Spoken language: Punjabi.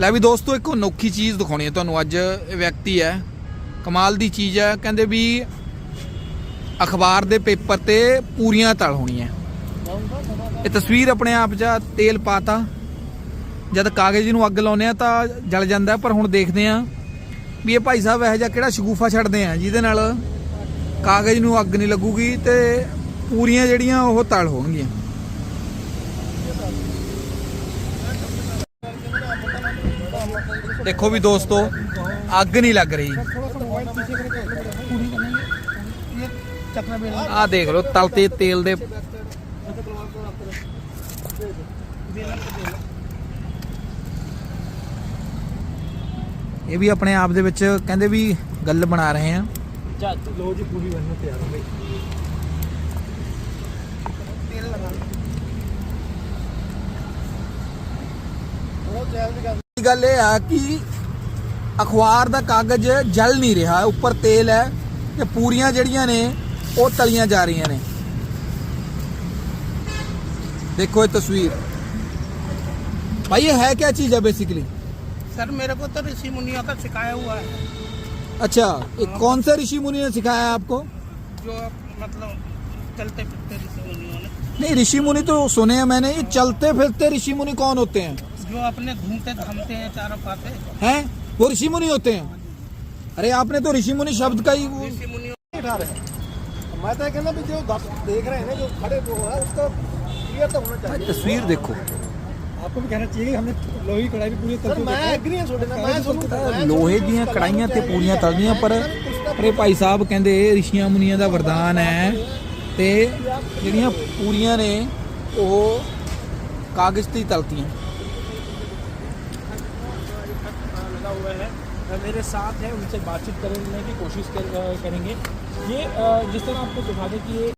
ਲੈ ਵੀ ਦੋਸਤੋ, ਇੱਕ ਅਨੋਖੀ ਚੀਜ਼ ਦਿਖਾਉਣੀ ਹੈ ਤੁਹਾਨੂੰ। ਅੱਜ ਇਹ ਵਿਅਕਤੀ ਹੈ, ਕਮਾਲ ਦੀ ਚੀਜ਼ ਹੈ। ਕਹਿੰਦੇ ਵੀ ਅਖਬਾਰ ਦੇ ਪੇਪਰ ਤੇ ਪੂਰੀਆਂ ਤਲ ਹੋਣੀਆਂ। ਇਹ ਤਸਵੀਰ ਆਪਣੇ ਆਪ 'ਚ ਤੇਲ ਪਾਤਾ। ਜਦ ਕਾਗਜ਼ ਨੂੰ ਅੱਗ ਲਾਉਂਦੇ ਆ ਤਾਂ ਜਲ ਜਾਂਦਾ ਪਰ ਹੁਣ ਦੇਖਦੇ ਆ ਵੀ ਇਹ ਭਾਈ ਸਾਹਿਬ ਇਹੋ ਜਿਹਾ ਕਿਹੜਾ ਸ਼ਗੂਫਾ ਛੱਡਦੇ ਆ, ਜਿਹਦੇ ਨਾਲ ਕਾਗਜ਼ ਨੂੰ ਅੱਗ ਨਹੀਂ ਲੱਗੂਗੀ ਤੇ ਪੂਰੀਆਂ ਜਿਹੜੀਆਂ ਉਹ ਤਲ ਹੋਣਗੀਆਂ। ਦੇਖੋ ਵੀ ਦੋਸਤੋ ਅੱਗ ਨਹੀਂ ਲੱਗ ਰਹੀ। ਆਹ ਦੇਖ ਲਓ ਤਲ ਤੇ ਤੇਲ ਦੇ ਇਹ ਵੀ ਆਪਣੇ ਆਪ ਦੇ ਵਿੱਚ ਕਹਿੰਦੇ ਵੀ ਗੱਲ ਬਣਾ ਰਹੇ ਆ ਲੋ ਜੀ ਪੂਰੀ ਬਣਨ ਤਿਆਰ ਹੋ ਗਈ। ਗੱਲ ਇਹ ਆ ਕਿ ਅਖਬਾਰ ਦਾ ਕਾਗਜ਼ ਜਲ ਨਹੀਂ ਰਿਹਾ ਉੱਪਰ ਤੇਲ ਹੈ ਤੇ ਪੂਰੀਆਂ ਜਿਹੜੀਆਂ ਨੇ ਉਹ ਤਲੀਆਂ ਜਾ ਰਹੀਆਂ ਨੇ ਦੇਖੋ ਇਹ ਤਸਵੀਰ ਭਾਈ ਇਹ ਹੈ क्या चीज है बेसिकली सर मेरे को तो ऋषि मुनियों का सिखाया हुआ है अच्छा ये कौन से ऋषि मुनि ने सिखाया है आपको जो मतलब चलते फिरते ऋषि मुनियों ने नहीं ऋषि मुनि तो सुने हैं मैंने ये चलते फिरते ऋषि मुनि कौन होते हैं जो अपने घूमते घामते हैं चारों पाते हैं वो ऋषि मुनि होते हैं अरे आपने तो ऋषि मुनि शब्द का ही वो- ऋषि मुनियों उठा रहे हैं मैं तो ये कहना भी जो दस देख रहे हैं ना जो खड़े वो है उसका क्लियर तो होना चाहिए तस्वीर देखो आपको भी कहना चाहिए कि हमने लोहे की कढ़ाई भी पूरी ਸਰ ਮੈਂ ਐਗਰੀ ਹਾਂ ਤੁਹਾਡੇ ਨਾਲ ਮੈਂ ਤੁਹਾਨੂੰ ਲੋਹੇ ਦੀਆਂ ਕੜਾਈਆਂ ਤੇ ਪੂਰੀਆਂ ਤਲਦੀਆਂ ਪਰ ਪਰ ਇਹ ਭਾਈ ਸਾਹਿਬ ਕਹਿੰਦੇ ਰਿਸ਼ੀਆਂ ਮੁਨੀਆਂ ਦਾ ਵਰਦਾਨ ਹੈ ਤੇ ਜਿਹੜੀਆਂ ਪੂਰੀਆਂ ਨੇ ਉਹ ਕਾਗਜ਼ ਤੇ ਹੀ ਤਲਤੀਆਂ हुआ है अ, मेरे साथ है उनसे बातचीत करने की कोशिश कर, अ, करेंगे ये अ, जिस तरह आपको दिखा दें कि ये